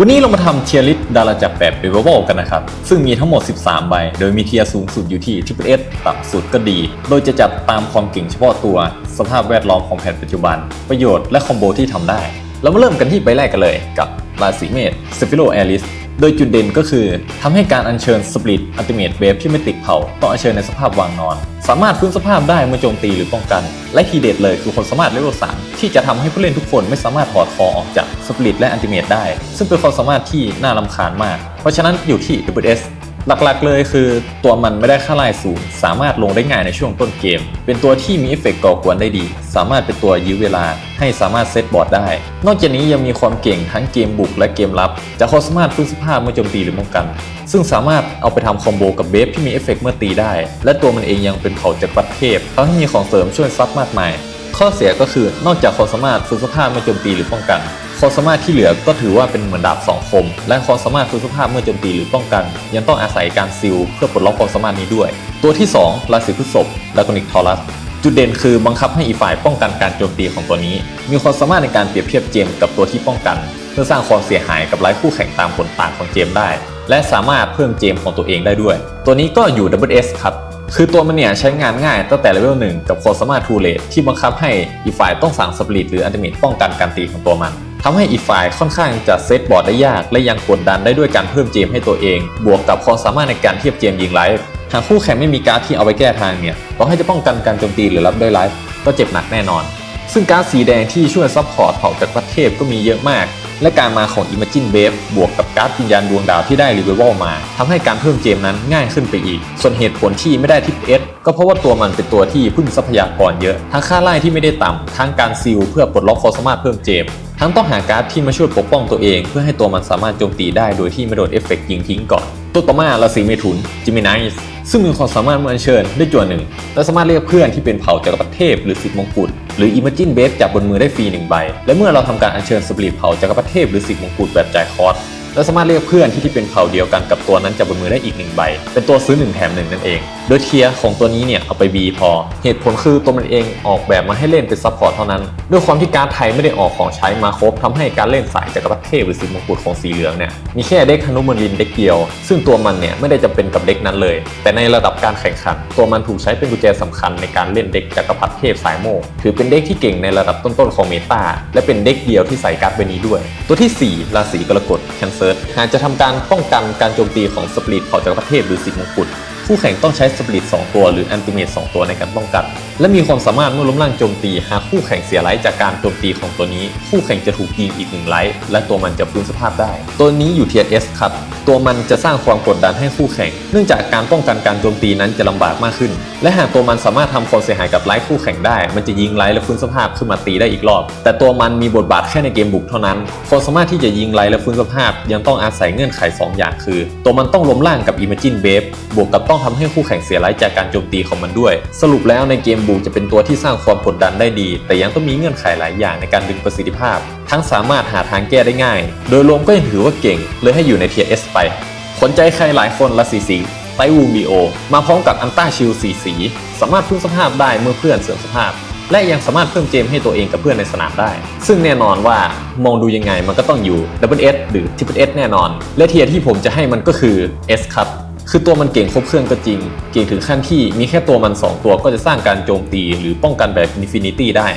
วันนี้เรามาทำเทียร์ลิสต์ดาราจับแบบเดเวลกันนะครับ ซึ่งมีทั้งหมด 13 ใบ โดยมีเทียร์สูงสุดอยู่ที่ Triple S ต่ำสุดก็ดี โดยจะจัดตามความเก่งเฉพาะตัว สภาพแวดล้อมของแผ่นปัจจุบัน ประโยชน์และคอมโบที่ทำได้ เรามาเริ่มกันที่ใบแรกกันเลยกับราศีเมษเซฟิโลแอริส โดยจุดเด่นก็คือทำให้การอัญเชิญสปริตอัลติเมทเวฟที่ไม่ติดเผาต้องอัญเชิญในสภาพวางนอน สามารถฟื้นสภาพได้เมื่อโจมตีหรือป้องกัน และทีเด็ดเลยคือความสามารถเลเวล3ที่จะทำให้ผู้เล่นทุกคนไม่สามารถถอดคอออกจากสปริตและอัลติเมทได้ ซึ่งเป็นความสามารถที่น่ารำคาญมาก เพราะฉะนั้นอยู่ที่ WS หลักๆเลยคือตัวมันไม่ได้ค่าไล่สูง สามารถลงได้ง่ายในช่วงต้นเกม เป็นตัวที่มีเอฟเฟกต์ก่อกวนได้ดี สามารถเป็นตัวยื้อเวลาให้สามารถเซตบอร์ดได้ นอกจากนี้ยังมีความเก่งทั้งเกมบุกและเกมรับจากความสามารถฟื้นสภาพเมื่อโจมตีหรือป้องกัน ซึ่งสามารถเอาไปทำคอมโบกับเบฟที่มีเอฟเฟกต์เมื่อตีได้ และตัวมันเองยังเป็นเผ่าจักรพรรดิเทพทั้งที่มีของเสริมช่วยซับมากมาย ข้อเสียก็คือนอกจากความสามารถฟื้นสภาพเมื่อโจมตีหรือป้องกัน ความสามารถที่เหลือก็ถือว่าเป็นเหมือนดาบสองคม และความสามารถฟื้นสภาพเมื่อโจมตีหรือป้องกัน ยังต้องอาศัยการซิลเพื่อปลดล็อกความสามารถนี้ด้วย ตัวที่2ราศีพฤษภดากอนิกทอรัสจุดเด่นคือบังคับให้อีกฝ่ายป้องกันการโจมตีของตัวนี้ มีความสามารถในการเปรียบเทียบเจมกับตัวที่ป้องกัน เพื่อสร้างความเสียหายกับไร้คู่แข่งตามผลต่างของเจมได้ และสามารถเพิ่มเจมของตัวเองได้ด้วย ตัวนี้ก็อยู่ WS ครับ คือตัวมันเนี่ยใช้งานง่ายตั้งแต่เลเวลหนึ่งกับความสามารถทูเลตที่บังคับให้อีกฝ่ายต้องสั่งสปริตหรืออันติเมตป้องกันการตีของตัวมันทำให้อีกฝ่ายค่อนข้างจะเซตบอร์ดได้ยาก และยังกดดันได้ด้วยการเพิ่มเจมให้ตัวเอง บวกกับความสามารถในการเทียบเจมยิงไลฟ์หากคู่แข่งไม่มีการ์ดที่เอาไว้แก้ทางเนี่ยต่อให้จะป้องกันการโจมตีหรือรับด้วยไลฟ์ก็เจ็บหนักแน่นอน ซึ่งการ์ดสีแดงที่ช่วยซัพพอร์ตเผ่าจากประเทศก็มีเยอะมาก และการมาของ Imagine w a v e บวกกับการ์ดวิญญาณดวงดาวที่ได้รีเวลมาทำให้การเพิ่มเจมนั้นง่ายขึ้นไปอีก ส่วนเหตุผลที่ไม่ได้ทิปเอสก็เพราะว่าตัวมันเป็นตัวที่พึ่งทรัพยากรเยอะทั้งค่าไล่ที่ไม่ได้ต่ำทั้งการซิลเพื่อปลดล็อกความสามารถเพิ่มเจมทั้งต้องหาการ์ดที่มาช่วยปกป้องตัวเอง เพื่อให้ตัวมันสามารถโจมตีได้โดยที่ไม่โดนเอฟเฟกต์ยิงทิ้งก่อน ตัวต่อมาราศีเมถุนจิมินายซึ่งมีความสามารถเมื่ออัญเชิญได้จวนหนึ่งและสามารถเรียกเพื่อนที่เป็นเผ่าจักรพรรดิเทพหรือสิทธิมงกุฎ หรือ Imagine b a s จับบนมือได้ฟรีหนึ่งใบ และเมื่อเราทำการอัญเชิญสปริตเผาจักรพรรดิเทพหรือสิกมงกุฎแบบจ่ายคอร์สและสามารถเรียกเพื่อนที่ที่เป็นเผ่าเดียวกันกับตัวนั้นจับบนมือได้อีกหนึ่งใบ เป็นตัวซื้อหนึ่งแถมหนึ่งนั่นเอง โดยเทียของตัวนี้เนี่ยเอาไป B พอ เหตุผลคือตัวมันเองออกแบบมาให้เล่นเป็นซัพพอร์ตเท่านั้น ด้วยความที่การ์ดไทยไม่ได้ออกของใช้มาครบทำให้การเล่นสายจักรพรรดิเทพหรือสิมงกุฎของสีเหลืองเนี่ยมีแค่เด็กฮานุมรินเด็กเดียว ซึ่งตัวมันเนี่ยไม่ได้จำเป็นกับเด็กนั้นเลย แต่ในระดับการแข่งขัน ตัวมันถูกใช้เป็นกุญแจสำคัญในการเล่นเด็กจักรพรรดิเทพสายโมกถือเป็นเด็กที่เก่งในระดับต้นๆของเมตาและเป็นเด็กเดียวที่ใส่การ์ดใบนี้ด้วย ตัวทีสี่4 ราศีกรกฎแคนเซิร์หากจะทำการป้องกันการโจมตีของสปริตเผ่าจักรพรรดิเทพหรือสิมงกุฎ คู่แข่งต้องใช้สปริต2ตัวหรือแอนติเมต2ตัวในการป้องกัน และมีความสามารถเมื่อล้มล่างโจมตี หากคู่แข่งเสียไลท์จากการโจมตีของตัวนี้ คู่แข่งจะถูกยิงอีกหนึ่งไลท์และตัวมันจะฟื้นสภาพได้ ตัวนี้อยู่เทียร์ S ครับ ตัวมันจะสร้างความกดดันให้คู่แข่ง เนื่องจากการป้องกันการโจมตีนั้นจะลำบากมากขึ้น และหากตัวมันสามารถทำความเสียหายกับไลท์คู่แข่งได้ มันจะยิงไลท์และฟื้นสภาพขึ้นมาตีได้อีกรอบ แต่ตัวมันมีบทบาทแค่ในเกมบุกเท่านั้นความสามารถที่จะยิงไลท์และฟื้นสภาพ ยังต้องอาศัยเงื่อนไขสองอย่างคือ ตัวมันต้องล้มล่างกับ Imagine w a v e บวกกับต้องทำให้คู่แข่งเสียไลท์จากการโจมตีของมันด้วย สรุปแล้วในเกมบุกจะเป็นตัวที่สร้างความกดดันได้ดี แต่ยังต้องมีเงื่อนไขหลายอย่างในการดึงประสิทธิภาพ ทั้งสามารถหาทางแก้ได้ง่าย โดยรวมก็ยังถือว่าเก่ง เลยให้อยู่ในเทียร์ S ไปขนใจใครหลายคนละสีสีไตวูบีโอมาพร้อมกับอันต้าชิลสีสี สามารถฟื้นสภาพได้เมื่อเพื่อนเสื่อมสภาพ และยังสามารถเพิ่มเจมให้ตัวเองกับเพื่อนในสนามได้ ซึ่งแน่นอนว่ามองดูยังไงมันก็ต้องอยู่ Double S หรือ Triple S แน่นอน และเทียร์ที่ผมจะให้มันก็คือ S ครับ คือตัวมันเก่งครบเครื่องก็จริง เก่งถึงขั้นที่มีแค่ตัวมัน 2 ตัวก็จะสร้างการโจมตีหรือป้องกันแบบ Infinity ได้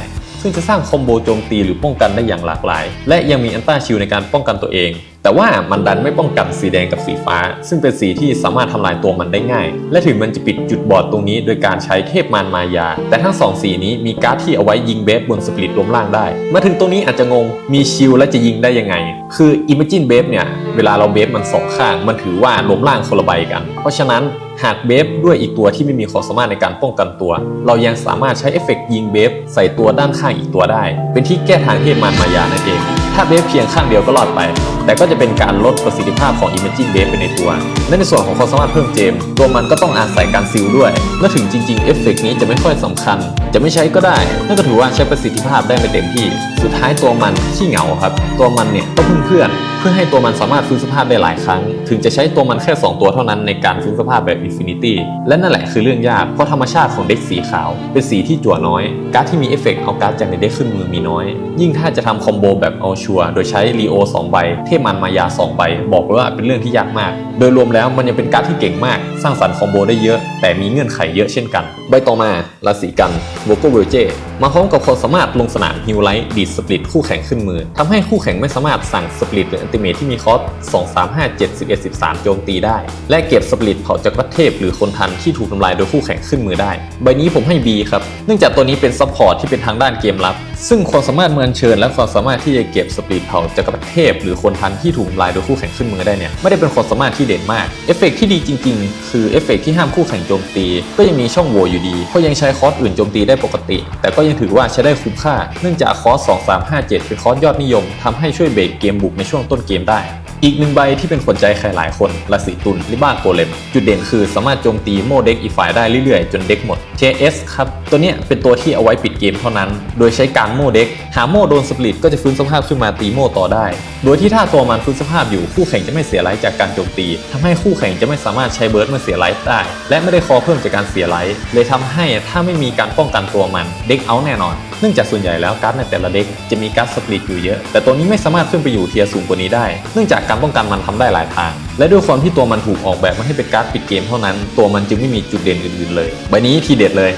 ซึ่งจะสร้างคอมโบโจมตีหรือป้องกันได้อย่างหลากหลาย และยังมีอันต้าชิลในการป้องกันตัวเองแต่ว่ามันดันไม่ป้องกันสีแดงกับสีฟ้า ซึ่งเป็นสีที่สามารถทำลายตัวมันได้ง่าย และถึงมันจะปิดจุดบอดตรงนี้ โดยการใช้เทพมารมายา แต่ทั้งสองสีนี้มีการ์ดที่เอาไว้ยิงเบฟบนสปริตล้มล่างได้ มาถึงตรงนี้อาจจะงงมีชิลและจะยิงได้ยังไง คือ Imagine b a f เนี่ย เวลาเราเบฟมันสองข้าง มันถือว่าล้มล่างคนละใบกัน เพราะฉะนั้นหากเบฟด้วยอีกตัวที่ไม่มีความสามารถในการป้องกันตัว เรายังสามารถใช้เอฟเฟกต์ยิงเบฟใส่ตัวด้านข้างอีกตัวได้ เป็นที่แก้ทางเทพมารมายานั่นเอง ถ้าเบฟเพียงข้างเดียวก็รอดไป แต่ก็จะเป็นการลดประสิทธิภาพของ Imaging b a f ไปในตัว และในส่วนของความสามารถเพิ่มเจม ตัวมันก็ต้องอาศัยการซิลด้วยและถึงจริงๆเอฟเฟกต์นี้จะไม่ค่อยสำคัญ จะไม่ใช้ก็ได้ นั่นก็ถือว่าใช้ประสิทธิภาพได้ไม่เต็มที่ สุดท้ายตัวมันขี้เหงาครับ ตัวมันเนี่ยก็พึ่งเพื่อน เพื่อให้ตัวมันสามารถฟื้นสภาพได้หลายครั้ง ถึงจะใช้ตัวมันแค่ 2 ตัวเท่านั้นในการฟื้นสภาพแบบอินฟินิตี้และนั่นแหละคือเรื่องยาก เพราะธรรมชาติของเด็กสีขาว เป็นสีที่จั่วน้อย การ์ดที่มีเอฟเฟกต์เอาการ์ดจากในเด็กขึ้นมือมีน้อย ยิ่งถ้าจะทำคอมโบแบบเอาชัวโดยใช้รีโอ2ใบ เทพมันมายา 2 ใบ บอกเลยว่าเป็นเรื่องที่ยากมาก โดยรวมแล้วมันยังเป็นการ์ดที่เก่งมาก สร้างสรรค์คอมโบได้เยอะ แต่มีเงื่อนไขเยอะเช่นกัน ใบต่อมาราศีกันโวโกเวลเจ มาพร้อมกับความสามารถลงสนามฮิวไลท์ดีดสปลิตคู่แข่งขึ้นมือทำให้คู่แข่งไม่สามารถสั่งสปลิตหรืออันติเมทที่มีคอส2 3 5 7 11 13 โจมตีได้ และเก็บสปลิตเผาจากวัตเทพหรือคนทันที่ถูกทำลายโดยคู่แข่งขึ้นมือได้ ใบนี้ผมให้ B ครับ เนื่องจากตัวนี้เป็นซัพพอร์ตที่เป็นทางด้านเกมรับ ซึ่งความสามารถเมือนเชิญ และความสามารถที่จะเก็บสปลิตเผาจากวัตเทพ หรือคนทันที่ถูกลายโดยคู่แข่งขึ้นมือได้เนี่ยไม่ได้เป็นความสามารถที่เด่นมากเอฟเฟกที่ดีจริง ๆ คือเอฟเฟกที่ห้ามคู่แข่งโจมตี ก็ยังมีช่องโหว่อยู่ดี เพราะยังใช้คอร์สอื่นโจมตีได้ปกติ แต่ก็ยังถือว่าใช้ได้คุ้มค่า เนื่องจากคอร์ส2 3 5 7 เป็นคอร์สยอดนิยมทำให้ช่วยเบรกเกมบุกในช่วงต้นเกมได้อีกหนึ่งใบที่เป็นขวัญใจใครหลายคนราศีตุลลิบ้าโกเลม จุดเด่นคือสามารถโจมตีโมเด็กอีฝ่ายได้เรื่อยๆ จนเด็กหมด JS ครับ ตัวเนี้ยเป็นตัวที่เอาไว้ปิดเกมเท่านั้น โดยใช้การโมเด็ก หาโมโดนสปลิตก็จะฟื้นสภาพขึ้นมาตีโมต่อได้ โดยที่ถ้าตัวมันฟื้นสภาพอยู่คู่แข่งจะไม่เสียไลท์จากการโจมตีทำให้คู่แข่งจะไม่สามารถใช้เบิร์ดมาเสียไลท์ได้ และไม่ได้คอเพิ่มจากการเสียไลท์เลยทำให้ถ้าไม่มีการป้องกันตัวมันเด็กเอาแน่นอน เนื่องจากส่วนใหญ่แล้วการ์ดในแต่ละเด็กจะมีการ์ดสปลิตอยู่เยอะ แต่ตัวนี้ไม่สามารถขึ้นไปอยู่เทียร์สูงกว่านี้ได้ เนื่องจากการป้องกันมันทำได้หลายทาง และด้วยความที่ตัวมันถูกออกแบบมาให้เป็นการ์ดปิดเกมเท่านั้น ตัวมันจึงไม่มีจุดเด่นอื่นๆเลย ใบนี้ทีเด็ดเลย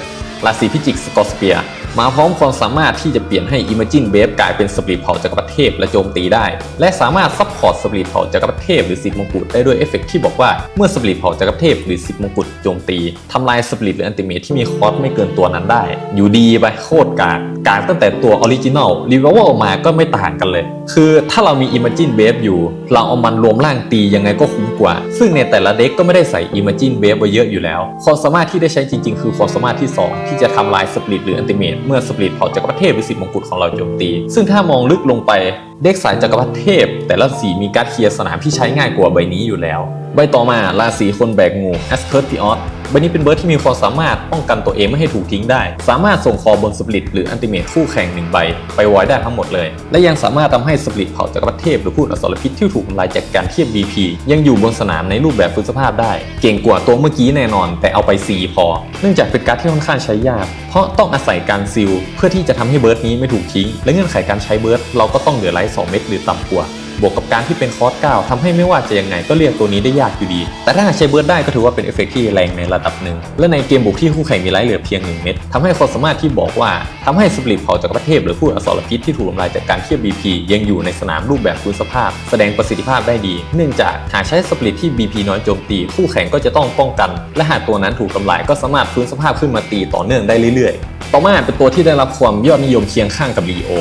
ราศีพิจิกสกอสเปียมาพร้อมความสามารถที่จะเปลี่ยนให้ Imagine b a b e กลายเป็นสปริตเผาจักรพรรดิเทพและโจมตีได้ และสามารถซัพพอร์ตสปริตเผาจักรพรรดิเทพหรือสิบมงกุฎได้ด้วยเอฟเฟกที่บอกว่าเมื่อสปริตเผาจักรพรรดิเทพหรือสิบมงกุฎโจมตีทำลายสปริตหรืออันติเมทที่มีคอสไม่เกินตัวนั้นได้ อยู่ดีไปโคตรกากกากตั้งแต่ตัวออริจินอลรีเวลออกมาก็ไม่ต่างกันเลย คือถ้าเรามี Imagine b a b e อยู่ เราเอามันรวมร่างตียังไงก็คุ้มกว่า ซึ่งในแต่ละเด็กก็ไม่ได้ใส่ Imagine b a b e ไว้เยอะอยู่แล้ว ความสามารถที่ได้ใช้จริงๆ คือความสามารถที่ 2 ที่จะทำลายสปริตหรืออันติเมทเมื่อสปริตเผาจักรพรรดิเทพหรือสิบมงกุฎของเราโจมตี ซึ่งถ้ามองลึกลงไปเด็กสายจักรพรรดิเทพ แต่ละสีมีการเคลียร์สนามที่ใช้ง่ายกว่าใบนี้อยู่แล้ว ใบต่อมาราศีคนแบกงู a s c u r t i o s ใบนี้เป็นเบิร์ดที่มีความสามารถป้องกันตัวเองไม่ให้ถูกทิ้งได้ สามารถส่งคอบนสปลิตหรืออันติเมทคู่แข่งหนึ่งใบ ไปไว้ได้ทั้งหมดเลย และยังสามารถทำให้สปลิตเผาจักรพรรดิเทพหรือพูดอสรพิษที่ถูกทำลายจากการเทียบ BP ยังอยู่บนสนามในรูปแบบฟื้นสภาพได้ เก่งกว่าตัวเมื่อกี้แน่นอน แต่เอาไป4พอ เนื่องจากเป็นการดที่ค่อนข้างใช้ยาก เพราะต้องอาศัยการซิลเพื่อที่จะทำให้เบิร์ดนี้ไม่ถูกทิ้ง และเงื่อนไขการใช้เบิร์ดเราก็ต้องเหลือไลท์2เม็ดหรือต่ำกว่า บวกกับการที่เป็นคอร์ส9ทำให้ไม่ว่าจะยังไงก็เรียกตัวนี้ได้ยากอยู่ดี แต่ถ้าหากใช้เบิร์ดได้ก็ถือว่าเป็นเอฟเฟกต์ที่แรงในระดับหนึ่ง และในเกมบุกที่คู่แข่งมีไลท์เหลือเพียง1เม็ดทำให้ความสามารถที่บอกว่าทำให้สปริตเผาจากประเทศหรือผู้อสรพิษที่ถูกทำลายจากการเทียบ BP ยังอยู่ในสนามรูปแบบฟื้นสภาพ แสดงประสิทธิภาพได้ดี เนื่องจากหากใช้สปริตที่ BP น้อยโจมตี คู่แข่งก็จะต้องป้องกัน และหากตัวนั้นถูกทำลายก็สามารถฟื้นสภาพขึ้นมาตีต่อเนื่องได้เรื่อยๆ ต่อมาเป็นตัวที่ได้รับความยอดนิยมเคียงข้างกับลีโอ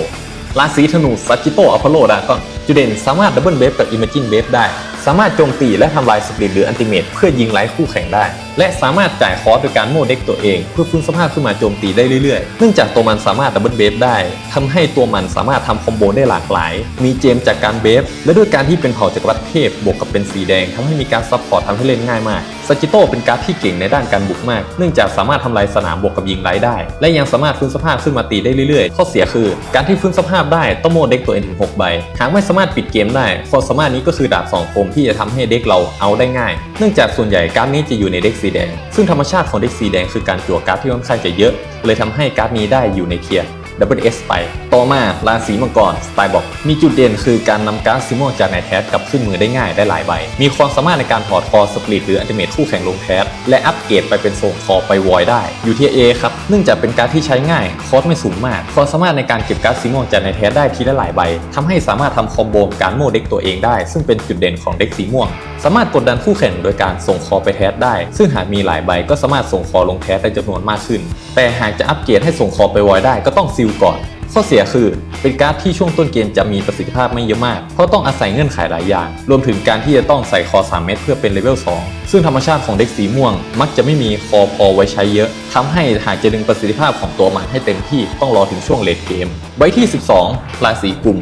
ราศีธนูซัจิโตอพอลโลดากอนจุดเด่นสามารถดับเบิลเบฟกับอิมเมจินเบฟได้ สามารถโจมตีและทำลายสปริตหรืออันติเมตเพื่อยิงไล่คู่แข่งได้ และสามารถจ่ายคอร์สโดยการโมเด็กตัวเอง เพื่อฟื้นสภาพขึ้นมาโจมตีได้เรื่อยๆ เนื่องจากตัวมันสามารถดับเบิลเบฟได้ทำให้ตัวมันสามารถทำคอมโบได้หลากหลาย มีเจมจากการเบฟและด้วยการที่เป็นเผ่าจักรวรรดิเทพบวกกับเป็นสีแดงทำให้มีการซับพอร์ตทำให้เล่นง่ายมาก ซาจิโตเป็นการ์ดที่เก่งในด้านการบุกมาก เนื่องจากสามารถทำลายสนามบวกกับยิงไล่ได้ และยังสามารถฟื้นสภาพขึ้นมาตีได้เรื่อยๆ ข้อเสียคือ การที่ฟื้นสภาพได้ต้องโมเด็กตัวเองถึง6ใบ หากไม่สามารถปิดเกมได้ความสามารถนี้ก็คือดาบสองคมที่จะทำให้เด็กเราเอาได้ง่าย เนื่องจากส่วนใหญ่การ์ดนี้จะอยู่ในเด็กสีแดง ซึ่งธรรมชาติของเด็กสีแดงคือการจั่วการ์ดที่ค่อนข้างจะเยอะ เลยทำให้การ์ดนี้ได้อยู่ในเทียร์ ดับเบิลเอสไป ต่อมาราศีมังกรสไตล์บอก มีจุดเด่นคือการนำการ์ดซิโมจากในแทสกลับขึ้นมือได้ง่ายได้หลายใบ มีความสามารถในการถอดคอสปลิตหรืออัลติเมทคู่แข่งลงแทสและอัปเกรดไปเป็นส่งคอไปวอยได้ อยู่ที่ A ครับ เนื่องจากเป็นการ์ดที่ใช้ง่าย คอสไม่สูงมาก ความสามารถในการเก็บการ์ดซิโมจากในแทสได้ทีละหลายใบทำให้สามารถทำคอมโบการโมเด็กตัวเองได้ ซึ่งเป็นจุดเด่นของเด็กสีม่วง สามารถกดดันคู่แข่งโดยการส่งคอไปแทสได้ ซึ่งหากมีหลายใบก็สามารถส่งคอลงแทสได้จำนวนมากขึ้น แต่หากจะอัปเกรดให้ส่งคอไปวอยได้ก็ต้องซิลก่อน ข้อเสียคือเป็นการ์ดที่ช่วงต้นเกมจะมีประสิทธิภาพไม่เยอะมาก เพราะต้องอาศัยเงื่อนไขหลายอย่าง รวมถึงการที่จะต้องใส่คอ 3 เม็ดเพื่อเป็นเลเวล 2 ซึ่งธรรมชาติของเด็กสีม่วง มักจะไม่มีคอพอไว้ใช้เยอะทำให้หากจะดึงประสิทธิภาพของตัวมันให้เต็มที่ต้องรอถึงช่วงเลดเกมใบที่ 12ราศีกุม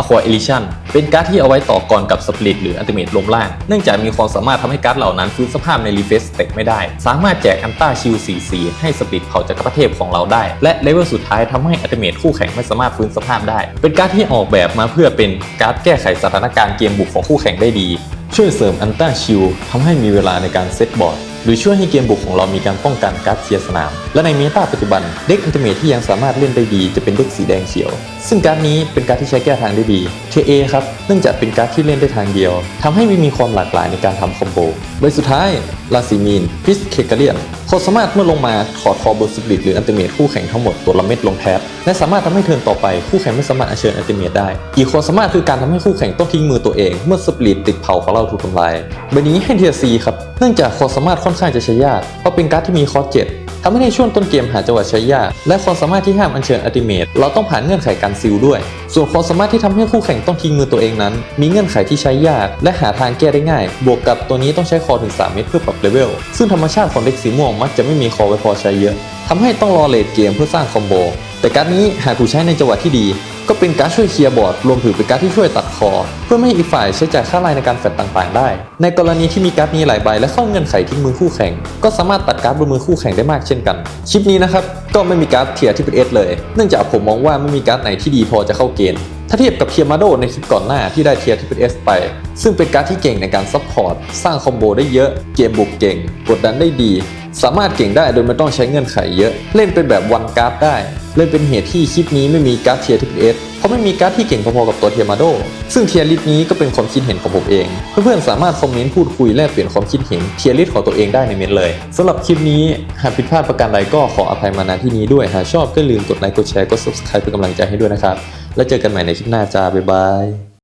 Aqua Elision เป็นการ์ดที่เอาไว้ต่อกรกับ Split หรือ Ultimate ลมล่าง เนื่องจากมีความสามารถทำให้การ์ดเหล่านั้นฟื้นสภาพใน Refresh Spec ไม่ได้ สามารถแจกอันต้าชิล44ให้ Split เผาจักรพรรดิเทพของเราได้ และเลเวลสุดท้ายทำให้ Ultimate คู่แข่งไม่สามารถฟื้นสภาพได้ เป็นการ์ดที่ออกแบบมาเพื่อเป็นการ์ดแก้ไขสถานการณ์เกมบุกของคู่แข่งได้ดี ช่วยเสริมอันต้าชิลทำให้มีเวลาในการเซตบอร์ด หรือช่วยให้เกมบุกของเรามีการป้องกันการเคลียสนาม และในเมตาปัจจุบันเด็กอันติเมทที่ยังสามารถเล่นได้ดีจะเป็นเด็กสีแดงเขียว ซึ่งการนี้เป็นการที่ใช้แก้ทางได้ดีเทเอครับเนื่องจากเป็นการที่เล่นได้ทางเดียวทำให้มีความหลากหลายในการทำคอมโบใบสุดท้ายลาซิมีนพิสเคกเลียนควาสามารถเมื่อลงมาถอดคอบนสปริตหรืออันติเมทคู่แข่งทั้งหมดตัวละเม็ดลงแทบและสามารถทำให้เทิร์นต่อไปคู่แข่งไม่สามารถอัญเชิญอันติเมทได้ อีกความสามารถคือการทำให้คู่แข่งต้องทิ้งมือตัวเอง เมื่อสปริตติดเผาของเราถูกทำลายใบนี้ให้เทียซีครับ เนื่องจากความสามารถค่อนข้างจะใช้ยาก เพราะเป็นการ์ดที่มีคอสเจ็ดทำให้ในช่วงต้นเกมหาจังหวะใช้ยาก และความสามารถที่ห้ามอัญเชิญอัติเมทเราต้องผ่านเงื่อนไขการซิลด้วย ส่วนความสามารถที่ทำให้คู่แข่งต้องทิ้งมือตัวเองนั้น มีเงื่อนไขที่ใช้ยาก และหาทางแก้ได้ง่าย บวกกับตัวนี้ต้องใช้คอถึง 3 เม็ดเพื่อปรับเลเวล ซึ่งธรรมชาติของเด็กสีม่วงมักจะไม่มีคอไว้พอใช้เยอะทำให้ต้องรอเลดเกมเพื่อสร้างคอมโบ แต่การดนี้หากถูกใช้ในจังหวะที่ดี ก็เป็นการดช่วยเคลียร์บอร์ดรวมถึงเป็นการดที่ช่วยตัดคอ เพื่อไม่ให้อีกฝ่ายใช้จ่ายค่าไลน์ในการแฟดต่างๆ ได้ ในกรณีที่มีการ์ดนี้หลายใบและเข้าเงื่อนไขทิ้งมือคู่แข่ง ก็สามารถตัดการ์ดบนมือคู่แข่งได้มากเช่นกันคลิปนี้นะครับก็ไม่มีการ์ดเทียร์ที่เป็นเอสเลย เนื่องจากผมมองว่าไม่มีการ์ดไหนที่ดีพอจะเข้าเกณฑ์ถ้าเทียบกับเทียร์มาโดในคลิปก่อนหน้าที่ได้เทียร์ที่เป็นเอสไป ซึ่งเป็นการ์ดที่เก่งในการซัพพอร์ต สร้างคอมโบได้เยอะ เกมบุกเก่ง กดดันได้ดี สามารถเก่งได้โดยไม่ต้องใช้เงื่อนไขเยอะ เล่นเป็นแบบวันการ์ดได้ เลยเป็นเหตุที่คลิปนี้ไม่มีการ์ดเทียร์ที่เป็นเอสเพราะไม่มีการ์ดที่เก่งพอๆกับตัวเทียร์มาโด ซึ่งเทียร์ลิสต์นี้ก็เป็นความคิดเห็นของผมเอง เพื่อนๆสามารถคอมเมนต์พูดคุยแลกเปลี่ยนความคิดเห็นเทียร์ลิสต์ของตัวเองได้ในเมนเลยสำหรับคลิปนี้หากผิดพลาดประการใดก็ขออภัยมาณที่นี้ด้วยหากชอบก็ลืมกดไลค์กดแชร์กด subscribe เป็นกำลังใจให้ด้วยนะครับแล้วเจอกันใหม่ในคลิปหน้าจ้าบ๊ายบาย